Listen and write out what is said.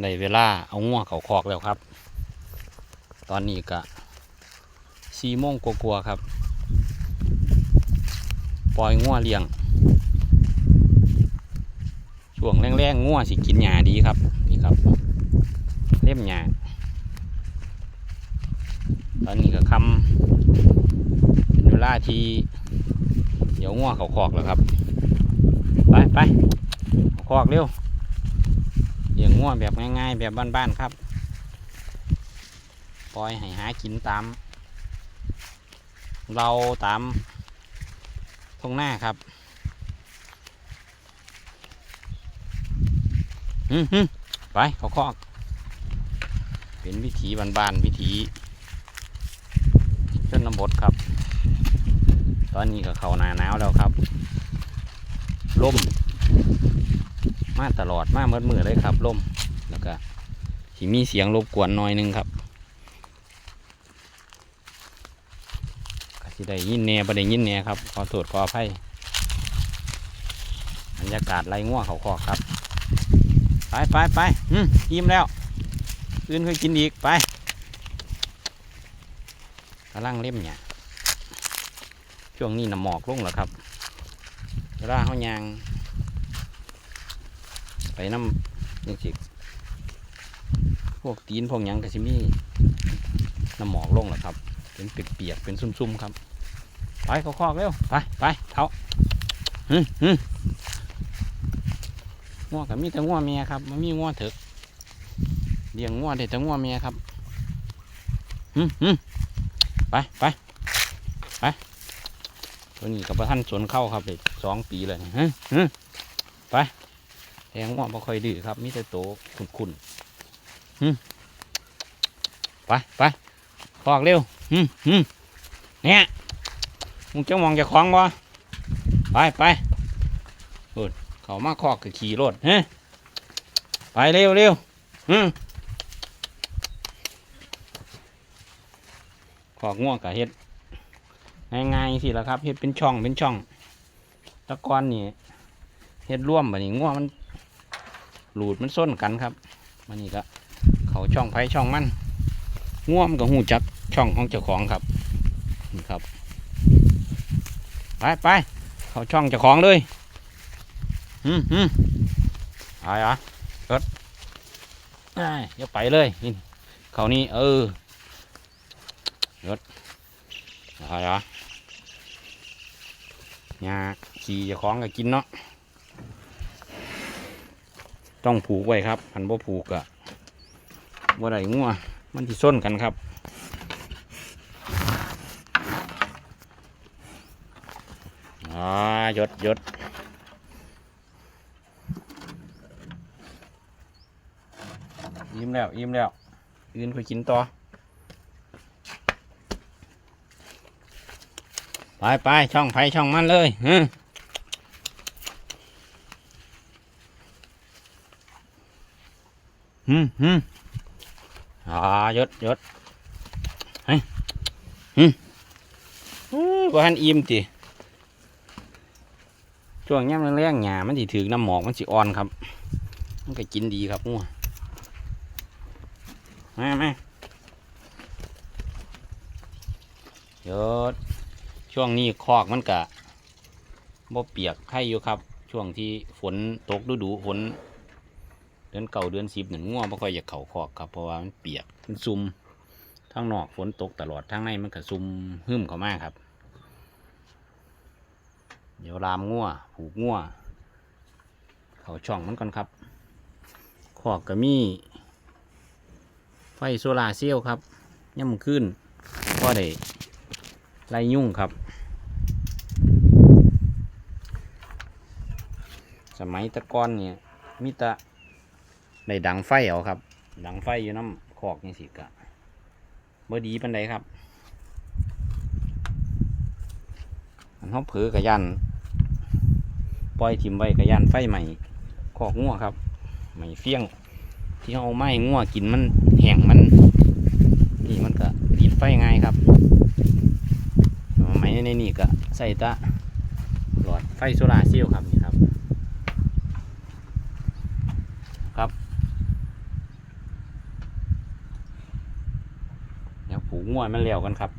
ในเวลาเอาง่วเขาคอกแล้วครับ ตอนนี้ก็สี่โมงกลัวๆครับ ปล่อยง่วเลี้ยง ช่วงแรงๆง่วสิกินหญ้าดีครับ นี่ครับ เล่มหญ้าตอนนี้ก็คำเป็นเวลาที่ เดี๋ยวง่วเขาคอกแล้วครับ ไปไปขาคอกเร็ว ลี้ยงง่วแบบง่าย ๆ แบบบ้านๆครับ ปล่อยให้หากินตาม เราตามทงหน้าครับไปเขาคอกเป็นวิถีบ้านๆวิถีชนบทครับ ตอนนี้ก็เขาหนาหนาวแล้วครับลม มาตลอดมาเมื่อมือเลยครับลมแล้วก็ที่มีเสียงรบกวนหน่อยหนึงครับก็สิได้ยินแน่ประเด็นยินแน่ครับขอโทษขออภัยบรรยากาศไรง่วเขาคอครับ ไปไปไปอืมยิ้มแล้วอื่นเคยกินอีกไปกำลังเล่มเนี่ยช่วงนี้น้ำหมอกลงแล้วครับเวลาเขายาง น้ำยังสิพวกตีนพวกยังก็สิมีน้ำหมอกลงแล้วครับ เป็นเปียกๆเป็นซุ่มๆครับ ไปเขาคอกเร็วไปไปเท้าฮึฮึง่วกับมีแต่ง่วเมียครับมันมีง่วเถกเลี้ยงง่วได้แต่ง่วเมียครับฮึฮึไปไปไปตัวนี้กับพระท่านสวนเข้าครับเด็กสองปีเลยฮึฮึไป แทงว่าบ่ค่อยดื้อครับมีแต่โตขุนขุนๆหึไปไปคอกเร็วหึหึเนี่ยมึงจะมองจะคล้องบ่ไปไปโอ้ยเขามาคอกกับขี่รถฮะไปเร็วเร็วหึคอกง่วงกับเฮ็ดง่ายๆสิละครับเฮ็ดเป็นช่องเป็นช่องแตะกอนนี่เฮ็ดร่วมแบบนี้ง่วงมัน หลูดมันส้นกันครับมันนี่ก็เขาช่องไผ่ช่องมันง่วมกับหูจักช่องของเจ้าของครับนี่ครับไปไปเขาช่องเจ้าของเลยอืมอืมไปอะรถได้เดี๋ยวไปเลยนี่เขานี่เออรถไปอะยาขี่เจ้าของก็กินเนาะ ต้องผูกไว้ครับพันบ่ผูกอะบ่ได้งัวมันที่ส้นกันครับอ่ายดยดยิ้มแล้วยิ้มแล้วยืนไปกินต่อ ไปไปช่องไฟช่องมันเลยฮึ ฮึฮึอ่ายดยดเฮ้ยฮึอื้อบ่ทันอิ่มติช่วงย่ำแรงๆหญ้ามันสิถึกน้ำหมอกมันสิอ่อนครับ มันก็กินดีครับงัวมามาเดี๋ยวช่วงนี้คอกมันกะบ่เปียกให้อยู่ครับ ช่วงที่ฝนตกฤดูฝน เดือนเก่าเดือนสิบหนึ่งง่วงบ่ค่อยอยากเข่าคอกครับเพราะว่ามันเปียกมันซุ่มทางนอกฝนตกตลอดทางในมันก็ซุ่มหึมเข้ามากครับ เดี๋ยวรามง่วผูกง่วเขาช่องมันก่อนครับคอกก็มีไฟโซลาเซลล์ครับย่ำขึ้นก็ได้ไล่ยุ่งครับ สมัยตะกอนเนี่ยมิตะ ได้ดังไฟเอาครับ ดังไฟอยู่น้ำขอกนี่สิกะเมื่อดีปันใดครับอันเขาเผลอกระยันปล่อยทิมไว้กระยันไฟใหม่ขอกงัวครับใหม่เฟี้ยง ที่เอาไม้งัวกินมันแห้งมันนี่มันก็ติดไฟง่ายครับไม้ในนี่ก็ใส่ตะหลอดไฟโซลาเซลล์ครับนี่ครับครับ ผูก งัวมันแล้วกันครับ